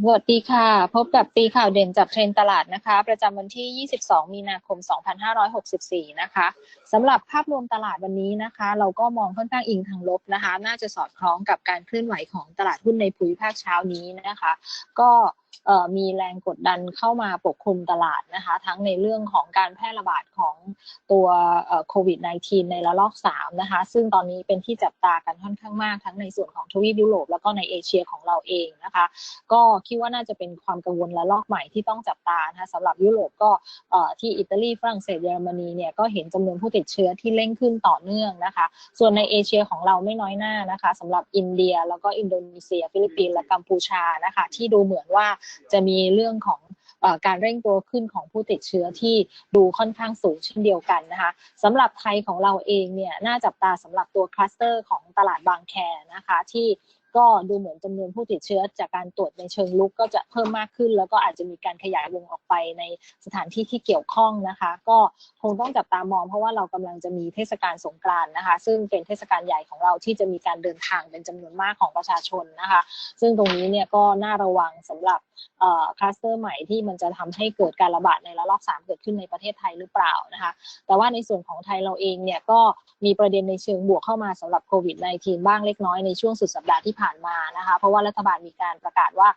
สวัสดีค่ะ พบกับตีข่าวเด่นจากเทรนตลาดนะคะ ประจำวันที่ 22 มีนาคม 2564 นะคะ สำหรับภาพรวมตลาดวันนี้นะคะ เราก็มองค่อนข้างอิงทางลบนะคะ น่าจะสอดคล้องกับการเคลื่อนไหวของตลาดหุ้นในภูมิภาคเช้านี้นะคะ ก็มีแรงกดดันเข้ามาปกคลุมตลาดนะคะ ทั้งในเรื่องของการแพร่ระบาดของตัวโควิด -19 ในระลอก 3 นะคะ ซึ่งตอนนี้เป็นที่จับตากันค่อนข้างมาก ทั้งในส่วนของทวีปยุโรปแล้วก็ในเอเชียของเราเองนะคะ ก็คิดว่าน่าจะเป็นความกังวลระลอกใหม่ที่ต้องจับตานะคะสำหรับยุโรปก็ที่อิตาลีฝรั่งเศสเยอรมนีเนี่ยก็เห็นจำนวนผู้ติดเชื้อที่เร่งขึ้นต่อเนื่องนะคะ ส่วนในเอเชียของเราไม่น้อยหน้านะคะสำหรับอินเดียแล้วก็อินโดนีเซีย ฟิลิปปินส์และกัมพูชานะคะ ที่ดูเหมือนว่าจะมีเรื่องของการเร่งตัวขึ้นของผู้ติดเชื้อที่ดูค่อนข้างสูงเช่นเดียวกันนะคะสำหรับไทยของเราเองเนี่ยน่าจับตาสำหรับตัวคลัสเตอร์ของตลาดบางแคนะคะที่ ก็ดูเหมือนจำนวนผู้ติดเชื้อจากการตรวจในเชิงลุกก็จะเพิ่มมากขึ้น แล้วก็อาจจะมีการขยายวงออกไปในสถานที่ที่เกี่ยวข้องนะคะ ก็คงต้องจับตามอง เพราะว่าเรากำลังจะมีเทศกาลสงกรานต์นะคะ ซึ่งเป็นเทศกาลใหญ่ของเราที่จะมีการเดินทางเป็นจำนวนมากของประชาชนนะคะ ซึ่งตรงนี้เนี่ยก็น่าระวังสำหรับคลัสเตอร์ใหม่ที่มันจะทำให้เกิดการระบาดในระลอก3เกิดขึ้นในประเทศไทยหรือเปล่านะคะ แต่ว่าในส่วนของไทยเราเองเนี่ยก็มีประเด็นในเชิงบวกเข้ามาสำหรับโควิด -19 บ้างเล็กน้อยในช่วงสุดสัปดาห์ที่ผ่านมานะคะเพราะว่ารัฐบาลมีการประกาศว่า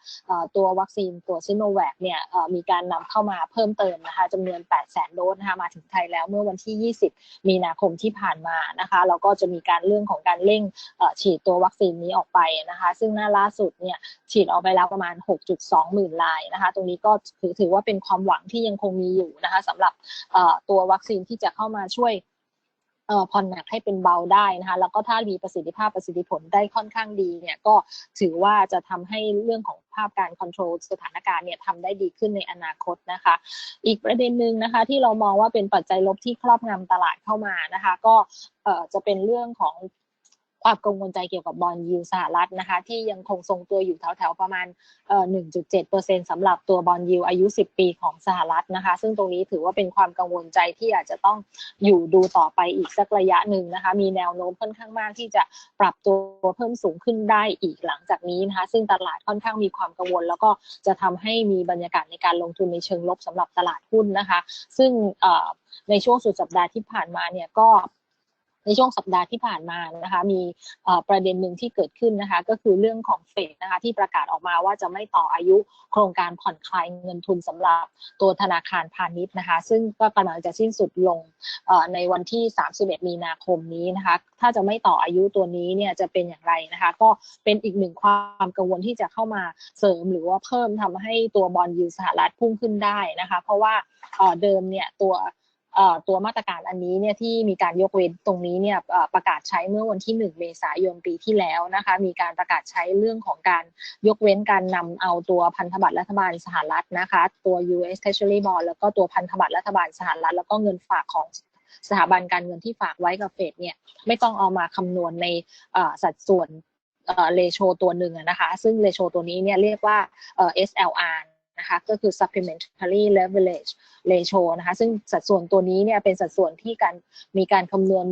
ตัววัคซีนตัวซิโนแวคเนี่ยมีการนำเข้ามาเพิ่มเติมนะคะจำนวน 8 0 0 0 0 0โดสนะคะมาถึงไทยแล้วเมื่อวันที่ 20 มีนาคมที่ผ่านมานะคะแล้วก็จะมีการเรื่องของการเร่งฉีดตัววัคซีนนี้ออกไปนะคะซึ่งหน้าล่าสุดเนี่ยฉีดออกไปแล้วประมาณ 6.2 หมื่นลายนะคะตรงนี้ก็ถือถือว่าเป็นความหวังที่ยังคงมีอยู่นะคะสำหรับตัววัคซีนที่จะเข้ามาช่วย ผ่อนหนักให้เป็นเบาได้นะคะแล้วก็ถ้ามีประสิทธิภาพประสิทธิผลได้ค่อนข้างดีเนี่ยก็ถือว่าจะทำให้เรื่องของภาพการควบคุมสถานการณ์เนี่ยทำได้ดีขึ้นในอนาคตนะคะ อีกประเด็นหนึ่งนะคะที่เรามองว่าเป็นปัจจัยลบที่ครอบงำตลาดเข้ามานะคะ ก็จะเป็นเรื่องของ ความกังวลใจเกี่ยวกับบอลยูสหรัฐนะคะ ที่ยังคงทรงตัวอยู่แถวๆประมาณเอ่อ1.7%สำหรับตัวบอลยูอายุ 10 ปีของสหรัฐนะคะ ซึ่งตรงนี้ถือว่าเป็นความกังวลใจที่อาจจะต้องอยู่ดูต่อไปอีกสักระยะหนึ่งนะคะ มีแนวโน้มค่อนข้างมากที่จะปรับตัวเพิ่มสูงขึ้นได้อีกหลังจากนี้นะคะ ซึ่งตลาดค่อนข้างมีความกังวล แล้วก็จะทำให้มีบรรยากาศในการลงทุนในเชิงลบสำหรับตลาดหุ้นนะคะ ซึ่งในช่วงสุดสัปดาห์ที่ผ่านมาเนี่ยก็ ในช่วงสัปดาห์ที่ผ่านมานะคะมีประเด็นหนึ่งที่เกิดขึ้นนะคะก็คือเรื่องของเฟดนะคะที่ประกาศออกมาว่าจะไม่ต่ออายุโครงการผ่อนคลายเงินทุนสำหรับตัวธนาคารพาณิชย์นะคะซึ่งก็กำลังจะสิ้นสุดลงในวันที่ 31 มีนาคมนี้นะคะถ้าจะไม่ต่ออายุตัวนี้เนี่ยจะเป็นอย่างไรนะคะก็เป็นอีกหนึ่งความกังวลที่จะเข้ามาเสริมหรือว่าเพิ่มทำให้ตัวบอลยูสหรัฐพุ่งขึ้นได้นะคะเพราะว่าเดิมเนี่ยตัว ตัวมาตรการอันนี้เนี่ยที่มีการยกเว้นตรงนี้เนี่ยประกาศใช้เมื่อวันที่ 1 เมษายนปีที่แล้วนะคะมีการประกาศใช้เรื่องของการยกเว้นการนำเอาตัวพันธบัตรรัฐบาลสหรัฐนะคะตัว US Treasury Bond แล้วก็ตัวพันธบัตรรัฐบาลสหรัฐ แล้วก็เงินฝากของสถาบันการเงินที่ฝากไว้กับเฟดเนี่ยไม่ต้องเอามาคำนวณในสัดส่วนเลโชตัวหนึ่งนะคะ ซึ่งเลโชตัวนี้เนี่ยเรียกว่า SLR นะคะก็คือ supplementary leverage ratio นะคะซึ่งสัดส่วนตัวนี้เนี่ยเป็นสัดส่วนที่การมีการคำนวณ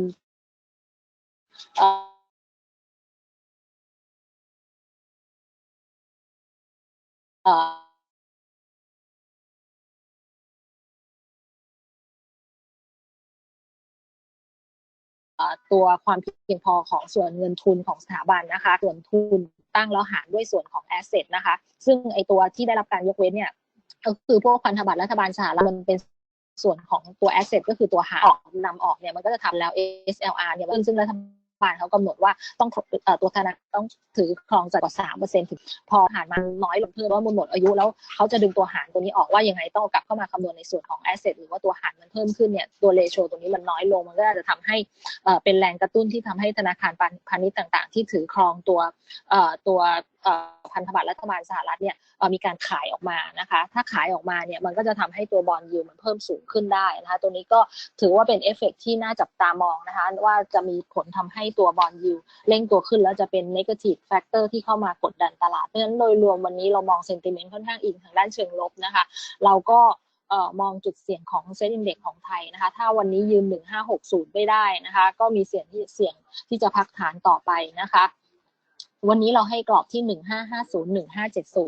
ตัวความเพียงพอของส่วนเงินทุนของสถาบันนะคะ ส่วนทุน ตั้งแล้วหารด้วยส่วนของแอสเซทนะคะ ซึ่งไอตัวที่ได้รับการยกเว้นเนี่ยก็คือพวกพันธบัตรรัฐบาลสหรัฐมันเป็นส่วนของตัวแอสเซทก็คือตัวหาออกนำออกเนี่ยมันก็จะทำแล้ว SLR เนี่ยซึ่งรัฐบาล เขากำหนดว่าต้องตัวธนาคารต้องถือครองจัดกว่าสามเปอร์เซ็นต์ถึงพอหารมันน้อยลงเพิ่มว่ามันหมดอายุแล้วเขาจะดึงตัวหารตัวนี้ออกว่ายังไงต้องกลับเข้ามาคำนวณในส่วนของแอสเซทหรือว่าตัวหารมันเพิ่มขึ้นเนี่ยตัวเลโชตัวนี้มันน้อยลงมันก็จะทำให้เป็นแรงกระตุ้นที่ทำให้ธนาคารพาณิชย์ต่าง ๆ ที่ถือครองตัวตัว พันธบัตรรัฐบาลสหรัฐเนี่ยมีการขายออกมานะคะ ถ้าขายออกมาเนี่ยมันก็จะทำให้ตัวบอลยูมันเพิ่มสูงขึ้นได้นะคะตัวนี้ก็ถือว่าเป็นเอฟเฟกที่น่าจับตามองนะคะ ว่าจะมีผลทำให้ตัวบอลยูเร่งตัวขึ้นแล้วจะเป็นนกาทีฟแฟกเตอร์ที่เข้ามากดดันตลาด เพราะฉะนั้นโดยรวมวันนี้เรามองเซนติเมนต์ค่อนข้างอิงทางด้านเชิงลบนะคะ เราก็มองจุดเสี่ยงของเซ็นดินเด็กของไทยนะคะ ถ้าวันนี้ยืน 1560 ไม่ได้นะคะ ก็มีเสี่ยงที่เสี่ยงที่จะพักฐานต่อไปนะคะ วันนี้เราให้กรอบที่ 1550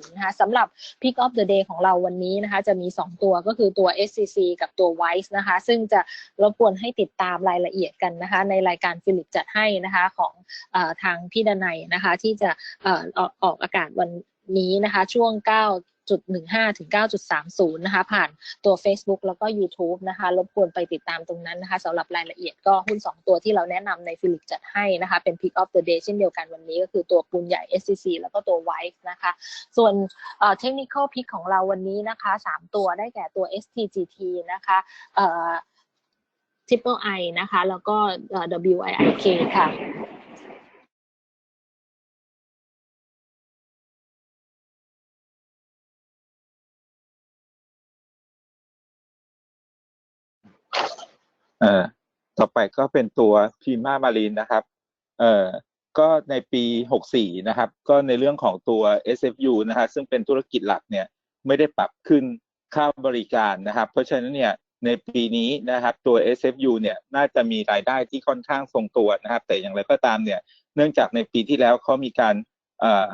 1570 นะคะสำหรับ Pick of the Day ของเราวันนี้นะคะ จะมี 2 ตัวก็คือตัว SCC กับตัว Wise นะคะ ซึ่งจะรบกวนให้ติดตามรายละเอียดกันนะคะ ในรายการฟิลิปจัดให้นะคะของอทางพี่ดนัยนะคะ ที่จะออออกออกอากาศวันนี้นะคะ ช่วง 9.15 ถึง 9.30 นะคะ ผ่านตัว Facebook แล้วก็ YouTube นะคะ รบกวนไปติดตามตรงนั้นนะคะสำหรับรายละเอียดก็หุ้น 2 ตัวที่เราแนะนำในฟิลิปจัดให้นะคะ เป็น Pick of the Day เช่นเดียวกันวันนี้ก็คือตัวปูนใหญ่ SCC แล้วก็ตัว Wise นะคะ ส่วนเอ่อ technical pick ของเราวันนี้นะคะ 3 ตัวได้แก่ตัว STGT นะคะเอ่อ Triple I นะคะ แล้วก็ WIIK ค่ะ เอ่อต่อไปก็เป็นตัวพีมามารีนนะครับเอ่อก็ในปี 64 นะครับ ก็ในเรื่องของตัว SFU นะฮะซึ่งเป็นธุรกิจหลักเนี่ยไม่ได้ปรับขึ้นค่าบริการนะครับ เพราะฉะนั้นเนี่ยในปีนี้นะครับตัว SFU เนี่ยน่าจะมีรายได้ที่ค่อนข้างทรงตัวนะครับ แต่อย่างไรก็ตามเนี่ยเนื่องจากในปีที่แล้วเขามีการเอ่อ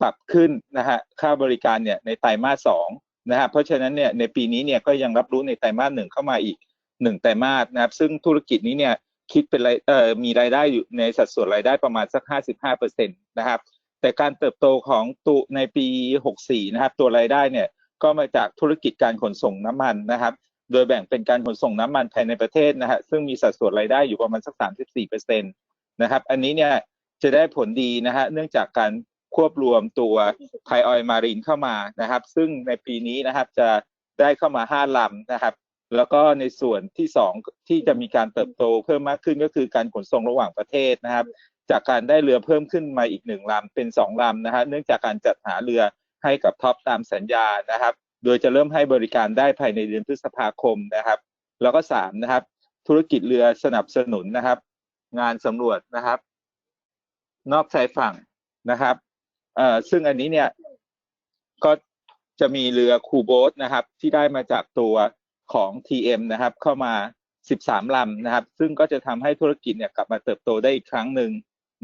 ปรับขึ้นนะฮะค่าบริการเนี่ยในไตรมาสสองนะฮะเพราะฉะนั้นเนี่ยในปีนี้เนี่ยก็ยังรับรู้ในไตรมาสหนึ่งเข้ามาอีก หนึ่งไตรมาสนะครับ ซึ่งธุรกิจนี้เนี่ยคิดเป็นรายเอ่อมีรายได้อยู่ในสัดส่วนรายได้ประมาณสัก 55เปอร์เซ็นต์นะครับ แต่การเติบโตของตุในปี 64 นะครับ ตัวรายได้เนี่ยก็มาจากธุรกิจการขนส่งน้ำมันนะครับ โดยแบ่งเป็นการขนส่งน้ำมันภายในประเทศนะฮะซึ่งมีสัดส่วนรายได้อยู่ประมาณสัก 34เปอร์เซ็นต์นะครับ อันนี้เนี่ยจะได้ผลดีนะฮะเนื่องจากการควบรวมตัวไทยออยมารีนเข้ามานะครับ ซึ่งในปีนี้นะครับจะได้เข้ามา 5 ลำนะครับ แล้วก็ในส่วนที่สองที่จะมีการเติบโตเพิ่มมากขึ้นก็คือการขนส่งระหว่างประเทศนะครับ จากการได้เรือเพิ่มขึ้นมาอีกหนึ่งลำเป็นสองลำนะฮะเนื่องจากการจัดหาเรือให้กับท็อปตามสัญญานะครับ โดยจะเริ่มให้บริการได้ภายในเดือนพฤษภาคมนะครับ แล้วก็สามนะครับ ธุรกิจเรือสนับสนุนนะครับ งานสำรวจนะครับ นอกชายฝั่งนะครับเอ่อซึ่งอันนี้เนี่ยก็จะมีเรือคูโบสนะครับ ที่ได้มาจากตัว ของ TM นะครับ เข้ามา 13 ลำนะครับ ซึ่งก็จะทำให้ธุรกิจเนี่ยกลับมาเติบโตได้อีกครั้งหนึ่ง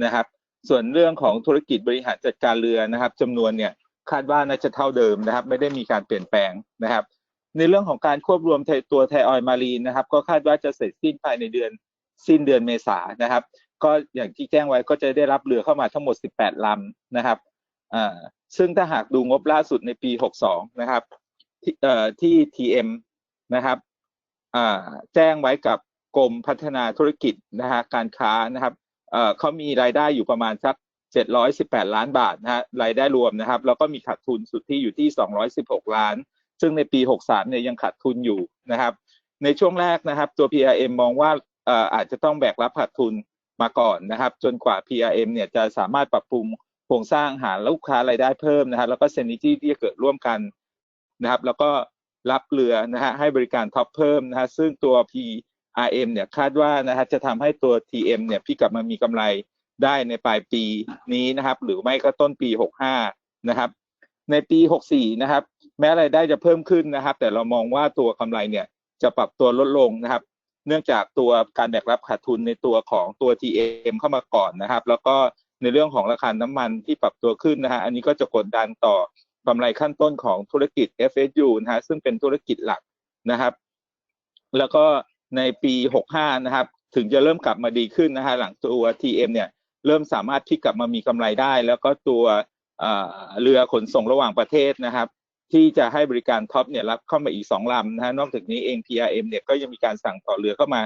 นะครับ ส่วนเรื่องของธุรกิจบริหารจัดการเรือนะครับจำนวนเนี่ยคาดว่าน่าจะเท่าเดิมนะครับ ไม่ได้มีการเปลี่ยนแปลงนะครับ ในเรื่องของการควบรวมตัวไทออยมารีนนะครับ ก็คาดว่าจะเสร็จสิ้นภายในเดือนสิ้นเดือนเมษายนะครับ ก็อย่างที่แจ้งไว้ก็จะได้รับเรือเข้ามาทั้งหมด 18 ลำนะครับอ่าซึ่งถ้าหากดูงบล่าสุดในปี 62 นะครับที่เอ่อที่ TM นะครับแจ้งไว้กับกรมพัฒนาธุรกิจนะฮะการค้านะครับเขามีรายได้อยู่ประมาณสัก 718 ล้านบาทนะฮะรายได้รวมนะครับ แล้วก็มีขาดทุนสุทธิอยู่ที่ 216 ล้าน ซึ่งในปี 63 เนี่ยยังขาดทุนอยู่นะครับ ในช่วงแรกนะครับ ตัว PRM มองว่าอาจจะต้องแบกรับขาดทุนมาก่อนนะครับ จนกว่า PRM เนี่ยจะสามารถปรับปรุงโครงสร้างหาลูกค้ารายได้เพิ่มนะครับ แล้วก็เซนิจี้ที่จะเกิดร่วมกันนะครับ แล้วก็ รับเรือนะฮะให้บริการท็อปเพิ่มนะฮะซึ่งตัว PRM เนี่ยคาดว่านะฮะจะทำให้ตัว TM เนี่ยพี่กลับมามีกำไรได้ในปลายปีนี้นะครับ หรือไม่ก็ต้นปี 65 นะครับ ในปี 64 นะครับ แม้รายได้จะเพิ่มขึ้นนะครับ แต่เรามองว่าตัวกำไรเนี่ยจะปรับตัวลดลงนะครับ เนื่องจากตัวการแบกรับขาดทุนในตัวของตัว TM เข้ามาก่อนนะครับ แล้วก็ในเรื่องของราคาน้ำมันที่ปรับตัวขึ้นนะฮะอันนี้ก็จะกดดันต่อ กำไรขั้นต้นของธุรกิจ FSU นะฮะซึ่งเป็นธุรกิจหลักนะครับ แล้วก็ในปี 65 นะครับ ถึงจะเริ่มกลับมาดีขึ้นนะฮะหลังตัว TM เนี่ยเริ่มสามารถพลิกกลับมามีกำไรได้ แล้วก็ตัวเอ่อเรือขนส่งระหว่างประเทศนะครับ ที่จะให้บริการท็อปเนี่ยรับเข้ามาอีก 2 ลำนะฮะนอกจากนี้เอง PRM เนี่ยก็ยังมีการสั่งต่อเรือเข้ามา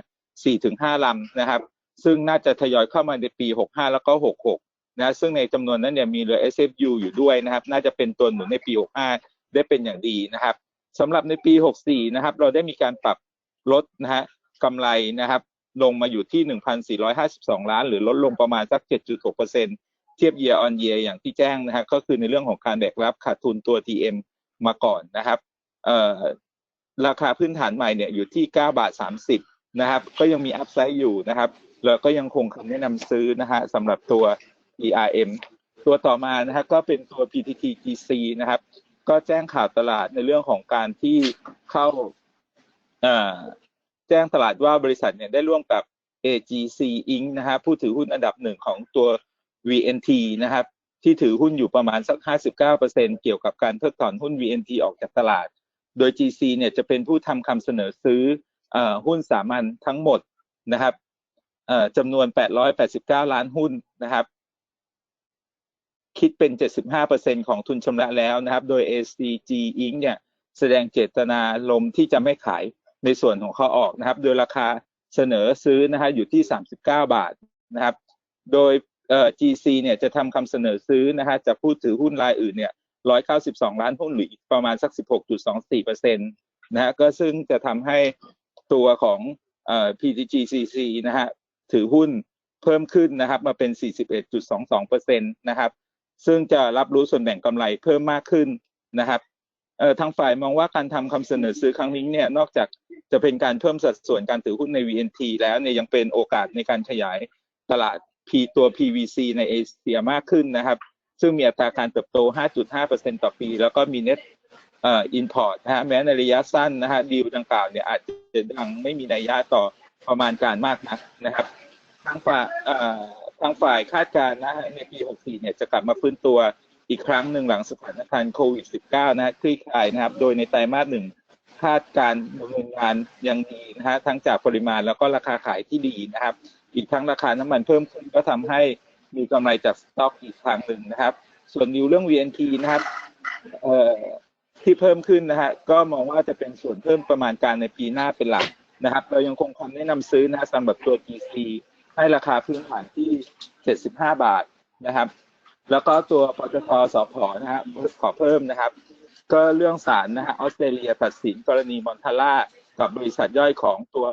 4-5 ลำนะครับ ซึ่งน่าจะทยอยเข้ามาในปี 65 แล้วก็ 66 นะซึ่งในจำนวนนั้นเนี่ยมีเรือ SFU อยู่ด้วยนะครับ น่าจะเป็นตัวหนุนในปี 65 ได้เป็นอย่างดีนะครับสำหรับในปี 64 นะครับ เราได้มีการปรับลดนะฮะกำไรนะครับ ลงมาอยู่ที่ 1,452 ล้าน หรือลดลงประมาณสัก 7.6%เทียบ year on year อย่างที่แจ้งนะฮะก็คือในเรื่องของการแบกรับขาดทุนตัว TM มาก่อนนะครับราคาพื้นฐานใหม่เนี่ยอยู่ที่ 9 บาท 30 นะครับ ก็ยังมีอัพไซด์อยู่นะครับ แล้วก็ยังคงคำแนะนำซื้อนะฮะสำหรับตัว ERM ตัวต่อมานะฮะก็เป็นตัว PTTGC นะครับ ก็แจ้งข่าวตลาดในเรื่องของการที่เข้าแจ้งตลาดว่าบริษัทเนี่ยได้ร่วมกับ AGC Inc. นะฮะผู้ถือหุ้นอันดับหนึ่งของตัว VNT นะครับ ที่ถือหุ้นอยู่ประมาณสัก 59%เกี่ยวกับการเพิกถอนหุ้น VNT ออกจากตลาด โดย GC เนี่ยจะเป็นผู้ทำคำเสนอซื้ออหุ้นสามัญทั้งหมดนะครับจำนวน 889 ล้านหุ้นนะครับ คิดเป็น 75%ของทุนชำระแล้วนะครับ โดย ACG Inc. เนี่ยแสดงเจตนาลมที่จะไม่ขายในส่วนของเขาออกนะครับ โดยราคาเสนอซื้อนะฮะอยู่ที่ 39 บาทนะครับ โดยเอ่อ GC เนี่ยจะทำคำเสนอซื้อนะฮะจากผู้ถือหุ้นรายอื่นเนี่ย 192 ล้านหุ้นหรือประมาณสัก 16.24%นะฮะก็ซึ่งจะทำให้ตัวของเอ่อ PTGCC นะฮะถือหุ้นเพิ่มขึ้นนะครับมาเป็น 41.22%นะครับ ซึ่งจะรับรู้ส่วนแบ่งกำไรเพิ่มมากขึ้นนะครับทางฝ่ายมองว่าการทำคำเสนอซื้อครั้งนี้เนี่ยนอกจากจะเป็นการเพิ่มสัดส่วนการถือหุ้นใน VNT แล้วเนี่ยยังเป็นโอกาสในการขยายตลาด P ตัว PVC ในเอเชียมากขึ้นนะครับ ซึ่งมีอัตราการเติบโต 5.5%ต่อปี แล้วก็มี net เอ่อ import นะฮะแม้ในระยะสั้นนะฮะดีลดังกล่าวเนี่ยอาจจะยังไม่มีนัยยะต่อประมาณการมากนักนะครับทางฝ่ายเอ่อางฝ่ายคาดการณ์นะฮะในปี 64 เนี่ยจะกลับมาฟื้นตัวอีกครั้งหนึ่งหลังสถานการณ์โควิด -19 นะฮะคลี่คลายนะครับ โดยในไตรมาสหนึ่งคาดการดำเนินงานยังดีนะฮะทั้งจากปริมาณแล้วก็ราคาขายที่ดีนะครับ อีกทั้งราคาน้ำมันเพิ่มขึ้นก็ทำให้มีกำไรจากสต็อกอีกครั้งหนึ่งนะครับ ส่วนนิวเรื่อง VNT นะครับเอ่อที่เพิ่มขึ้นนะฮะก็มองว่าจะเป็นส่วนเพิ่มประมาณการในปีหน้าเป็นหลักนะครับ เรายังคงความแนะนำซื้อนะฮะสำหรับตัว GC ให้ราคาพื้นฐานที่ 75 บาทนะครับ แล้วก็ตัวปตทสพนะฮะขอเพิ่มนะครับ ก็เรื่องศาลนะฮะออสเตรเลียตัดสินกรณีมอนทาร่ากับบริษัทย่อยของตัว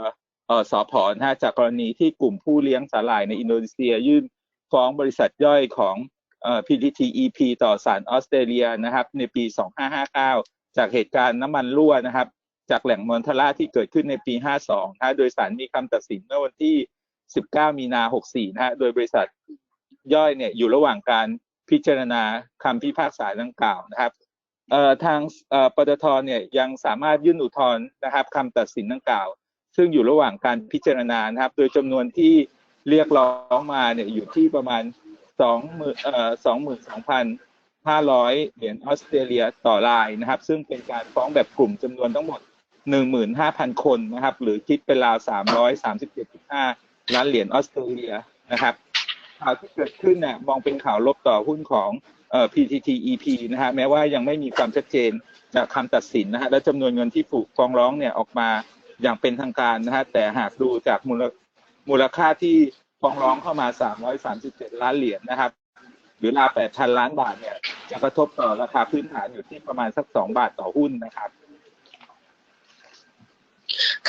เอ่อสพนะฮะจากกรณีที่กลุ่มผู้เลี้ยงสาหร่ายในอินโดนีเซียยื่นฟ้องบริษัทย่อยของเอ่อ PTTEP ต่อศาลออสเตรเลียนะครับ ในปี 2559 จากเหตุการณ์น้ำมันรั่วนะครับ จากแหล่งมอนทาร่าที่เกิดขึ้นในปี 52นะฮะโดยศาลมีคำตัดสินเมื่อวันที่ 19 มีนา64นะฮะโดยบริษัทย่อยเนี่ยอยู่ระหว่างการพิจารณาคำพิพากษาดังกล่าวนะครับเอ่อทางเอ่อปตทเนี่ยยังสามารถยื่นอุทธรณ์นะครับคำตัดสินดังกล่าว ซึ่งอยู่ระหว่างการพิจารณานะครับ โดยจำนวนที่เรียกร้องมาเนี่ยอยู่ที่ประมาณ2 2 2 500 เหรียญออสเตรเลียต่อรายนะครับ ซึ่งเป็นการฟ้องแบบกลุ่มจำนวนทั้งหมด 15,000 คนนะครับ หรือคิดเป็นราว 337.5 ล้านเหรียญออสเตรเลียนะครับข่าวที่เกิดขึ้นเนี่ยมองเป็นข่าวลบต่อหุ้นของเอ่อ PTTEP นะฮะแม้ว่ายังไม่มีความชัดเจนจากคำตัดสินนะฮะและจำนวนเงินที่ถูกฟ้องร้องเนี่ยออกมาอย่างเป็นทางการนะฮะแต่หากดูจากมูลมูลค่าที่ฟ้องร้องเข้ามา 337 ล้านเหรียญนะครับหรือราว8,000 ล้านบาทเนี่ยจะกระทบต่อราคาพื้นฐานอยู่ที่ประมาณสัก 2 บาทต่อหุ้นนะครับ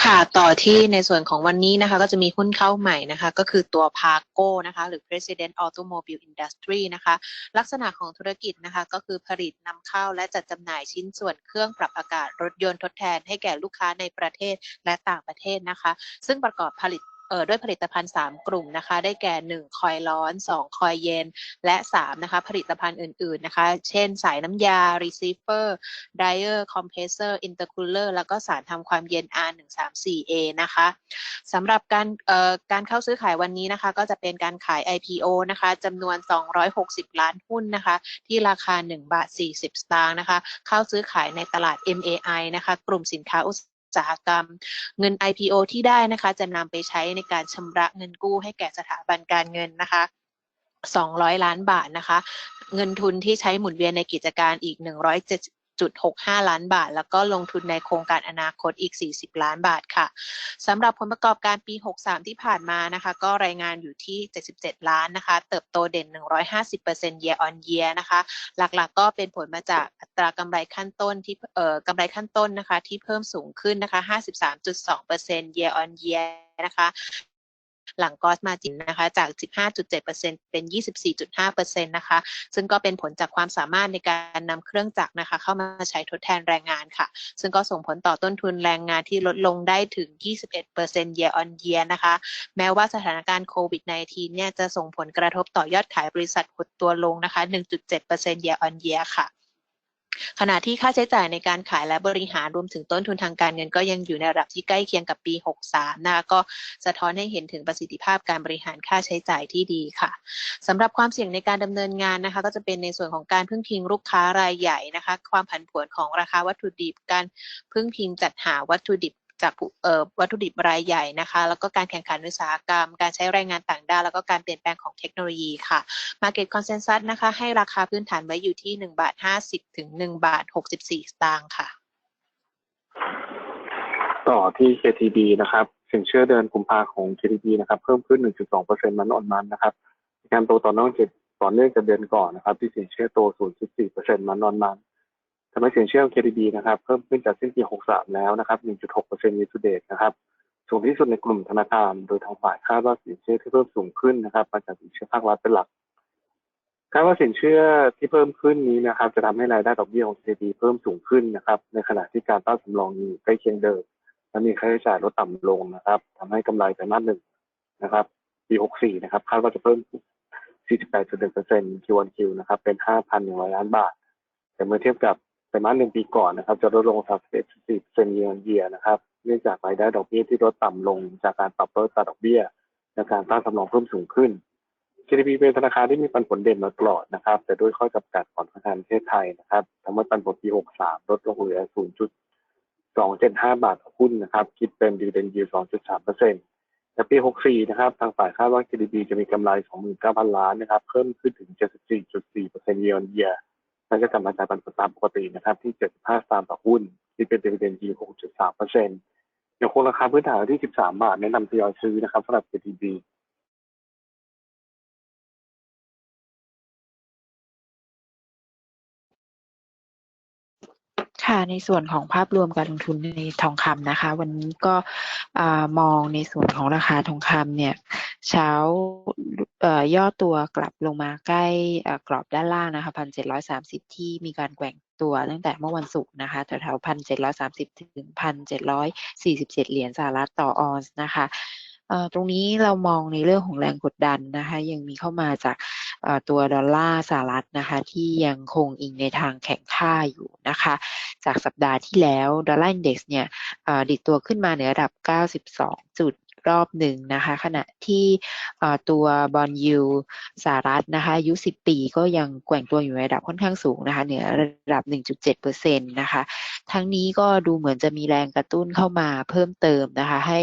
ค่ะต่อที่ในส่วนของวันนี้นะคะ ก็จะมีหุ้นเข้าใหม่นะคะ ก็คือตัวพาโก้นะคะ หรือ President Automobile Industry นะคะ ลักษณะของธุรกิจนะคะ ก็คือผลิตนำเข้าและจัดจำหน่ายชิ้นส่วนเครื่องปรับอากาศรถยนต์ทดแทนให้แก่ลูกค้าในประเทศและต่างประเทศนะคะ ซึ่งประกอบผลิต อ่อด้วยผลิตภัณฑ์ 3 กลุ่มนะคะ ได้แก่ 1 คอยร้อน 2 คอยเย็น และ3นะคะผลิตภัณฑ์อื่นๆนะคะ เช่น สายน้ำยา receiver dryer compressor intercooler แล้วก็สารทำความเย็น R134A นะคะสำหรับการเอ่อการเข้าซื้อขายวันนี้นะคะ ก็จะเป็นการขาย IPO นะคะจำนวน 260 ล้านหุ้นนะคะ ที่ราคา 1 บาท 40 สตางค์นะคะ เข้าซื้อขายในตลาด MAI นะคะ กลุ่มสินค้าอุต สาหกรรม เงิน IPO ที่ได้นะคะ จะนำไปใช้ในการชำระเงินกู้ให้แก่สถาบันการเงินนะคะ 200 ล้านบาทนะคะ เงินทุนที่ใช้หมุนเวียนในกิจการอีก 1.65 ล้านบาท แล้วก็ลงทุนในโครงการอนาคตอีก 40 ล้านบาทค่ะสำหรับผลประกอบการปี 63 ที่ผ่านมานะคะ ก็รายงานอยู่ที่ 77 ล้านนะคะ เติบโตเด่น 150% year on year นะคะ หลักๆก็เป็นผลมาจากอัตรากำไรขั้นต้นที่เอ่อกำไรขั้นต้นนะคะ ที่เพิ่มสูงขึ้นนะคะ 53.2% year on year นะคะ หลังกอสมาจินนะคะจาก 15.7%เป็น 24.5%นะคะซึ่งก็เป็นผลจากความสามารถในการนำเครื่องจักรนะคะเข้ามาใช้ทดแทนแรงงานค่ะ ซึ่งก็ส่งผลต่อต้นทุนแรงงานที่ลดลงได้ถึง 21% year on year นะคะแม้ว่าสถานการณ์โควิด -19 เนี่ยจะส่งผลกระทบต่อยอดขายบริษัทหดตัวลงนะคะ 1.7% year on year ค่ะ ขณะที่ค่าใช้จ่ายในการขายและบริหารรวมถึงต้นทุนทางการเงินก็ยังอยู่ในระดับที่ใกล้เคียงกับปี 63 นะคะก็สะท้อนให้เห็นถึงประสิทธิภาพการบริหารค่าใช้จ่ายที่ดีค่ะสำหรับความเสี่ยงในการดำเนินงานนะคะ ก็จะเป็นในส่วนของการพึ่งพิงลูกค้ารายใหญ่นะคะ ความผันผวนของราคาวัตถุดิบการพึ่งพิงจัดหาวัตถุดิบ จากวัตถุดิบรายใหญ่นะคะ แล้วก็การแข่งขันอุตสาหกรรม การใช้แรงงานต่างด้าวแล้วก็การเปลี่ยนแปลงของเทคโนโลยีค่ะ Market Consensus นะคะ ให้ราคาพื้นฐานไว้อยู่ที่1บาท50ถึง1บาท64สตางค์ค่ะ ต่อที่ KTB นะครับสินเชื่อเดือนกุมภาของ KTB นะครับ เพิ่มขึ้น 1.2%มันออนมันนะครับการโตต่อเนื่องจากต่อเนื่องจากเดือนก่อนนะครับ ที่สินเชื่อโต 0.4%มันออนมัน ทำให้สินเชื่อ KTB นะครับเพิ่มขึ้นจากสิ้นปี 63 แล้วนะครับ 1.6% year to date นะครับสูงที่สุดในกลุ่มธนาคาร โดยทางฝ่ายคาดว่าสินเชื่อที่เพิ่มสูงขึ้นนะครับมาจากสินเชื่อภาครัฐเป็นหลักคาดว่าสินเชื่อที่เพิ่มขึ้นนี้นะครับ จะทำให้รายได้ดอกเบี้ยของ KTB เพิ่มสูงขึ้นนะครับ ในขณะที่การตั้งสำรองอยู่ใกล้เคียงเดิมและมีค่าใช้จ่ายลดต่ำลงนะครับทำให้กำไรไตรมาสหนึ่งนะครับปี64นะครับคาดว่าจะเพิ่ม 48.1% Q1Q นะครับเป็น 5,100 ล้านบาท แต่เมื่อเทียบกับ ไตรมาสหนึ่งปีก่อนนะครับ จะลดลง 31.4% year on year นะครับ เนื่องจากรายได้ดอกเบี้ยที่ลดต่ำลงจากการปรับลดอัตราดอกเบี้ยและการตั้งสำรองเพิ่มสูงขึ้น KTB เป็นธนาคารที่มีปันผลเด่นมาตลอดนะครับ แต่ด้วยข้อจำกัดของธนาคารประเทศไทยนะครับทำให้ปันผลปี 63 ลดลงเหลือ 0.275 บาทต่อหุ้นนะครับ คิดเป็น dividend yield 2.3%แต่ปี 64 นะครับ ทางฝ่ายคาดว่า KTB จะมีกำไร 29,000 ล้านนะครับ เพิ่มขึ้นถึง 74.4% year on year นั่นก็จะมาจากปันผลตามปกตินะครับที่ 75 สตางค์ต่อหุ้นที่เป็น dividend yield 6.3%ยังคงราคาพื้นฐานที่ 13 บาทแนะนำทยอยซื้อนะครับสำหรับ KTB ค่ะในส่วนของภาพรวมการลงทุนในทองคำนะคะ วันนี้ก็อมองในส่วนของราคาทองคำเนี่ย เช้าย่อตัวกลับลงมาใกล้กรอบด้านล่างนะคะพันเจ็ดร้อยสามสิบที่มีการแกว่งตัวตั้งแต่เมื่อวันศุกร์นะคะแถวๆพันเจ็ดร้อยสามสิบถึงพันเจ็ดร้อยสี่สิบเจ็ดเหรียญสหรัฐต่อออนซ์นะคะตรงนี้เรามองในเรื่องของแรงกดดันนะคะ ยังมีเข้ามาจาก ตัวดอลลาร์สหรัฐนะคะ ที่ยังคงอิงในทางแข็งค่าอยู่นะคะ จากสัปดาห์ที่แล้วดอลลาร์อินเด็กซ์เนี่ยดิดตัวขึ้นมาเหนือระดับ 92จุด รอบหนึ่งนะคะ ขณะที่ตัวบอลยูสหรัฐนะคะอายุ 10 ปีก็ยังแกว่งตัวอยู่ในระดับค่อนข้างสูงนะคะ เหนือระดับ 1.7%นะคะ ทั้งนี้ก็ดูเหมือนจะมีแรงกระตุ้นเข้ามาเพิ่มเติมนะคะ ให้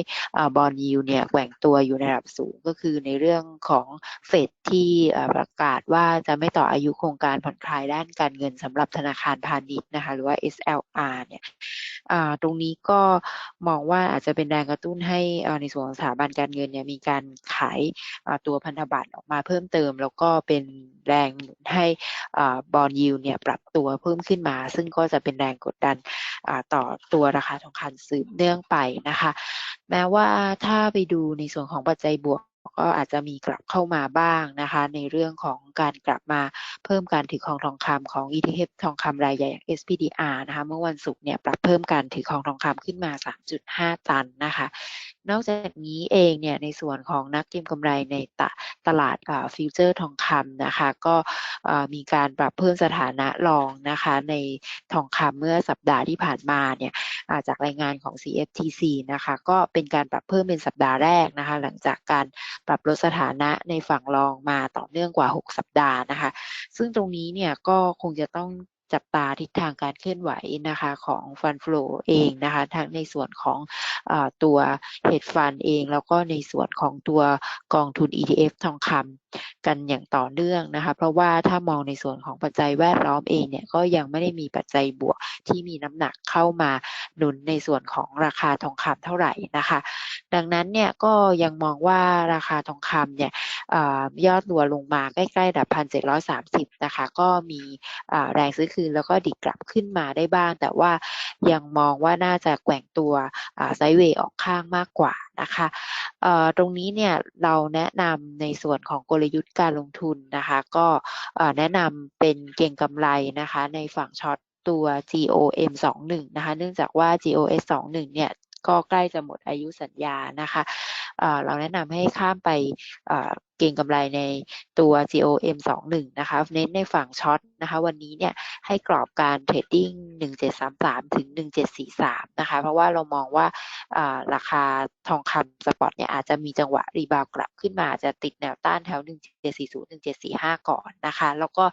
บอลยูเนี่ยแกว่งตัวอยู่ในระดับสูงก็คือในเรื่องของเฟดที่ประกาศว่าจะไม่ต่ออายุโครงการผ่อนคลายด้านการเงินสำหรับธนาคารพาณิชย์นะคะ หรือว่า SLR เนี่ยตรงนี้ก็ มองว่าอาจจะเป็นแรงกระตุ้นให้ออในส่วนของสถาบันการเงินเนี่ยมีการขายตัวพันธบัตรออกมาเพิ่มเติม แล้วก็เป็นแรงหนุนให้บอลยูเนี่ยปรับตัวเพิ่มขึ้นมา ซึ่งก็จะเป็นแรงกดดันต่อตัวราคาทองคำสืบเนื่องไปนะคะ แม้ว่าถ้าไปดูในส่วนของปัจจัยบวก ก็อาจจะมีกลับเข้ามาบ้างนะคะ ในเรื่องของการกลับมาเพิ่มการถือครองทองคำของ ETF ทองคำรายใหญ่ SPDR นะคะ เมื่อวันศุกร์เนี่ยปรับเพิ่มการถือครองทองคำขึ้นมา 3.5 ตันนะคะนอกจากนี้เองเนี่ยในส่วนของนักเก็งกำไรในตตลาดฟิวเจอร์ทองคำนะคะก็มีการปรับเพิ่มสถานะรองนะคะในทองคำเมื่อสัปดาห์ที่ผ่านมาเนี่ยาจากรายงานของ CFTC นะคะก็เป็นการปรับเพิ่มเป็นสัปดาห์แรกนะคะหลังจากการปรับลดสถานะในฝั่งรองมาต่อเนื่องกว่า 6 สัปดาห์นะคะ ซึ่งตรงนี้เนี่ยก็คงจะต้อง จับตาทิศทางการเคลื่อนไหวนะคะของฟันฟลอเองนะคะทั้งในส่วนของอตัว hedge fund เอง แล้วก็ในส่วนของตัวกองทุน ETF ทองคำกันอย่างต่อเนื่องนะคะเพราะว่าถ้ามองในส่วนของปัจจัยแวดล้อมเองเนี่ยก็ยังไม่ได้มีปัจจัยบวกที่มีน้ำหนักเข้ามาหนุนในส่วนของราคาทองคำเท่าไหร่นะคะ ดังนั้นเนี่ยก็ยังมองว่าราคาทองคำเนี่ย ยอดรัวลงมาใกล้ๆระดับพันเจ็ดร้อยสามสิบนะคะ ก็มีแรงซื้อคืนแล้วก็ดิกลับขึ้นมาได้บ้าง แต่ว่ายังมองว่าน่าจะแกว่งตัวไซด์เวย์ออกข้างมากกว่านะคะตรงนี้เนี่ยเราแนะนำในส่วนของกลยุทธ์การลงทุนนะคะ ก็แนะนำเป็นเก่งกำไรนะคะ ในฝั่งช็อตตัว GOM 21นะคะ เนื่องจากว่า GOS 21เนี่ยก็ใกล้จะหมดอายุสัญญานะคะ เราแนะนำให้ข้ามไปเอ่อเก็งกำไรในตัว GOM 21 นะคะ เน้นในฝั่งช็อตนะคะ วันนี้เนี่ยให้กรอบการเทรดดิ้ง 1733 ถึง 1743 นะคะ เพราะว่าเรามองว่าราคาทองคำสปอตเนี่ยอาจจะมีจังหวะรีบาวกลับขึ้นมาจะติดแนวต้านแถว 1740 1745 ก่อนนะคะ แล้วก็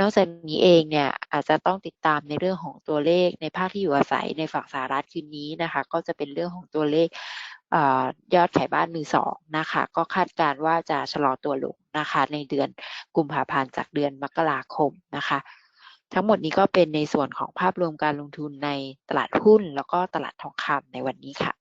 นอกจากนี้เองเนี่ยอาจจะต้องติดตามในเรื่องของตัวเลขในภาคที่อยู่อาศัยในฝั่งสหรัฐคืนนี้นะคะ ก็จะเป็นเรื่องของตัวเลขยอดขายบ้านมือสองนะคะ ก็คาดการณ์ว่าจะชะลอตัวลงนะคะ ในเดือนกุมภาพันธ์จากเดือนมกราคมนะคะ ทั้งหมดนี้ก็เป็นในส่วนของภาพรวมการลงทุนในตลาดหุ้น แล้วก็ตลาดทองคำในวันนี้ค่ะ